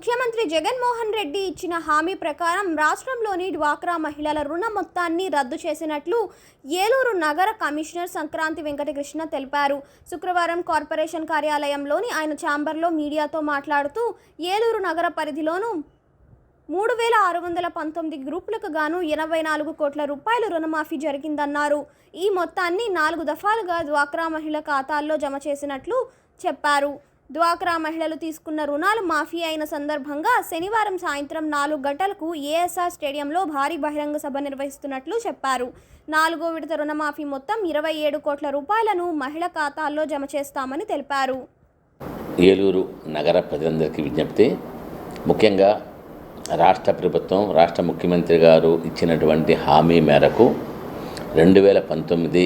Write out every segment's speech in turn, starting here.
ముఖ్యమంత్రి జగన్మోహన్ రెడ్డి ఇచ్చిన హామీ ప్రకారం రాష్ట్రంలోని డ్వాక్రా మహిళల రుణ మొత్తాన్ని రద్దు చేసినట్లు ఏలూరు నగర కమిషనర్ సంక్రాంతి వెంకటకృష్ణ తెలిపారు. శుక్రవారం కార్పొరేషన్ కార్యాలయంలోని ఆయన ఛాంబర్లో మీడియాతో మాట్లాడుతూ ఏలూరు నగర పరిధిలోనూ మూడు వేల ఆరు వందల పంతొమ్మిది గ్రూపులకు గాను ఎనభై నాలుగు కోట్ల రూపాయలు రుణమాఫీ జరిగిందన్నారు. ఈ మొత్తాన్ని నాలుగు దఫాలుగా డ్వాక్రా మహిళ ఖాతాల్లో జమ చేసినట్లు చెప్పారు. డ్వాక్రా మహిళలు తీసుకున్న రుణాలు మాఫీ అయిన సందర్భంగా శనివారం సాయంత్రం నాలుగు గంటలకు ఏఎస్ఆర్ స్టేడియంలో భారీ బహిరంగ సభ నిర్వహిస్తున్నట్లు చెప్పారు. నాలుగో విడత రుణమాఫీ మొత్తం ఇరవై ఏడు కోట్ల రూపాయలను మహిళ ఖాతాల్లో జమ చేస్తామని తెలిపారు. ఏలూరు నగర ప్రజలందరికీ విజ్ఞప్తి. ముఖ్యంగా రాష్ట్ర ప్రభుత్వం రాష్ట్ర ముఖ్యమంత్రి గారు ఇచ్చినటువంటి హామీ మేరకు రెండు వేల పంతొమ్మిది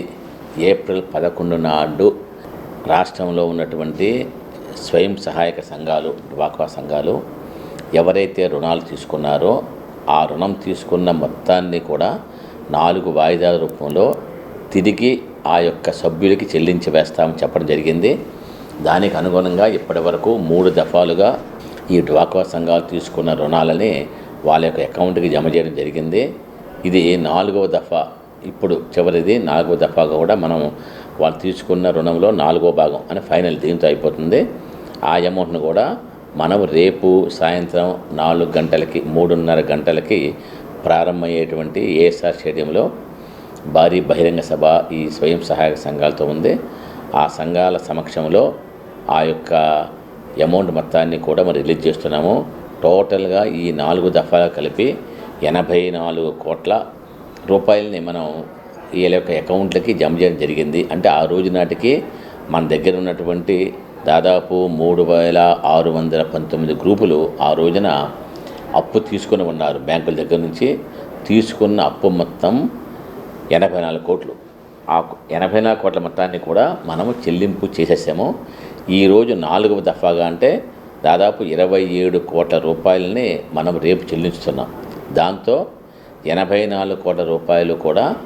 ఏప్రిల్ పదకొండు నాడు రాష్ట్రంలో ఉన్నటువంటి స్వయం సహాయక సంఘాలు డ్వాక్రా సంఘాలు ఎవరైతే రుణాలు తీసుకున్నారో ఆ రుణం తీసుకున్న మొత్తాన్ని కూడా నాలుగు వాయిదాల రూపంలో తిరిగి ఆ యొక్క సభ్యులకి చెల్లించి వేస్తామని చెప్పడం జరిగింది. దానికి అనుగుణంగా ఇప్పటి వరకు మూడు దఫాలుగా ఈ డ్వాక్వా సంఘాలు తీసుకున్న రుణాలని వాళ్ళ యొక్క అకౌంట్కి జమ చేయడం జరిగింది. ఇది నాలుగవ దఫా. ఇప్పుడు చివరిది నాలుగవ దఫాగా కూడా మనం వాళ్ళు తీసుకున్న రుణంలో నాలుగో భాగం అని ఫైనల్ దీంతో అయిపోతుంది. ఆ అమౌంట్ను కూడా మనం రేపు సాయంత్రం నాలుగు గంటలకి మూడున్నర గంటలకి ప్రారంభమయ్యేటువంటి ఏఎస్ఆర్ స్టేడియంలో భారీ బహిరంగ సభ ఈ స్వయం సహాయక సంఘాలతో ఉంది. ఆ సంఘాల సమక్షంలో ఆ యొక్క అమౌంట్ మొత్తాన్ని కూడా మనం రిలీజ్ చేస్తున్నాము. టోటల్గా ఈ నాలుగు దఫాలు కలిపి ఎనభై నాలుగు కోట్ల రూపాయలని మనం వీళ్ళ యొక్క అకౌంట్లకి జమ చేయడం జరిగింది. అంటే ఆ రోజు నాటికి మన దగ్గర ఉన్నటువంటి దాదాపు మూడు వేల ఆరు వందల పంతొమ్మిది గ్రూపులు ఆ రోజున అప్పు తీసుకొని ఉన్నారు. బ్యాంకుల దగ్గర నుంచి తీసుకున్న అప్పు మొత్తం ఎనభై నాలుగు కోట్లు. ఆ ఎనభై నాలుగు కోట్ల మొత్తాన్ని కూడా మనము చెల్లింపు చేసేసాము. ఈరోజు నాలుగవ దఫాగా అంటే దాదాపు ఇరవై ఏడు కోట్ల రూపాయలని మనం రేపు చెల్లించుతున్నాం. దాంతో ఎనభై నాలుగు కోట్ల రూపాయలు కూడా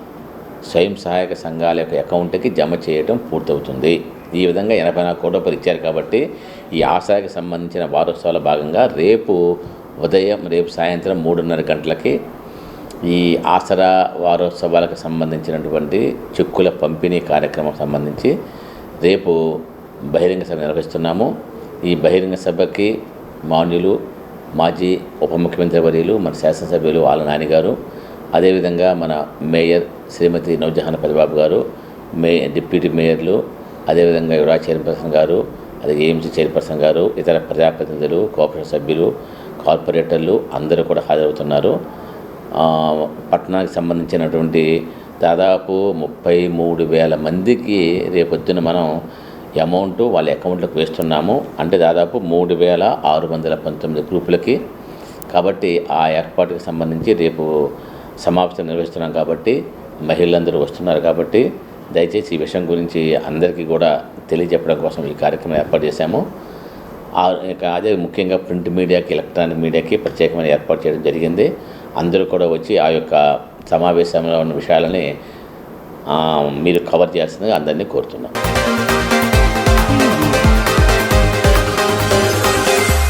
స్వయం సహాయక సంఘాల యొక్క అకౌంట్కి జమ చేయడం పూర్తవుతుంది. ఈ విధంగా ఎనభై నాలుగు కోట్ల రూపాయలు ఇచ్చారు కాబట్టి ఈ ఆశయకు సంబంధించిన వారోత్సవాల భాగంగా రేపు ఉదయం రేపు సాయంత్రం మూడున్నర గంటలకి ఈ ఆసరా వారోత్సవాలకు సంబంధించినటువంటి చెక్కుల పంపిణీ కార్యక్రమం సంబంధించి రేపు బహిరంగ సభ నిర్వహిస్తున్నాము. ఈ బహిరంగ సభకి మాన్యులు మాజీ ఉప ముఖ్యమంత్రి వర్యులు మన శాసనసభ్యులు ఆల నానిగారు అదేవిధంగా మన మేయర్ శ్రీమతి నవజహాన్ పరిబాబు గారు మే డిప్యూటీ మేయర్లు అదేవిధంగా యువరాజ్ చైర్పర్సన్ గారు అదే ఏఎంసీ చైర్పర్సన్ గారు ఇతర ప్రజాప్రతినిధులు కోఆపరేటివ్ సభ్యులు కార్పొరేటర్లు అందరూ కూడా హాజరవుతున్నారు. పట్టణానికి సంబంధించినటువంటి దాదాపు ముప్పై మూడు వేల మందికి రేపొద్దున మనం అమౌంట్ వాళ్ళ అకౌంట్లకు వేస్తున్నాము. అంటే దాదాపు మూడు వేల ఆరు వందల పంతొమ్మిది గ్రూపులకి. కాబట్టి ఆ ఏర్పాటుకి సంబంధించి రేపు సమావేశం నిర్వహిస్తున్నాం కాబట్టి మహిళలందరూ వస్తున్నారు కాబట్టి దయచేసి ఈ విషయం గురించి అందరికీ కూడా తెలియజెప్పడం కోసం ఈ కార్యక్రమం ఏర్పాటు చేశాము. అదే ముఖ్యంగా ప్రింట్ మీడియాకి ఎలక్ట్రానిక్ మీడియాకి ప్రత్యేకమైన ఏర్పాటు చేయడం జరిగింది. అందరూ కూడా వచ్చి ఆ యొక్క సమావేశంలో ఉన్న విషయాలని మీరు కవర్ చేయాల్సిందిగా అందరినీ కోరుతున్నాం.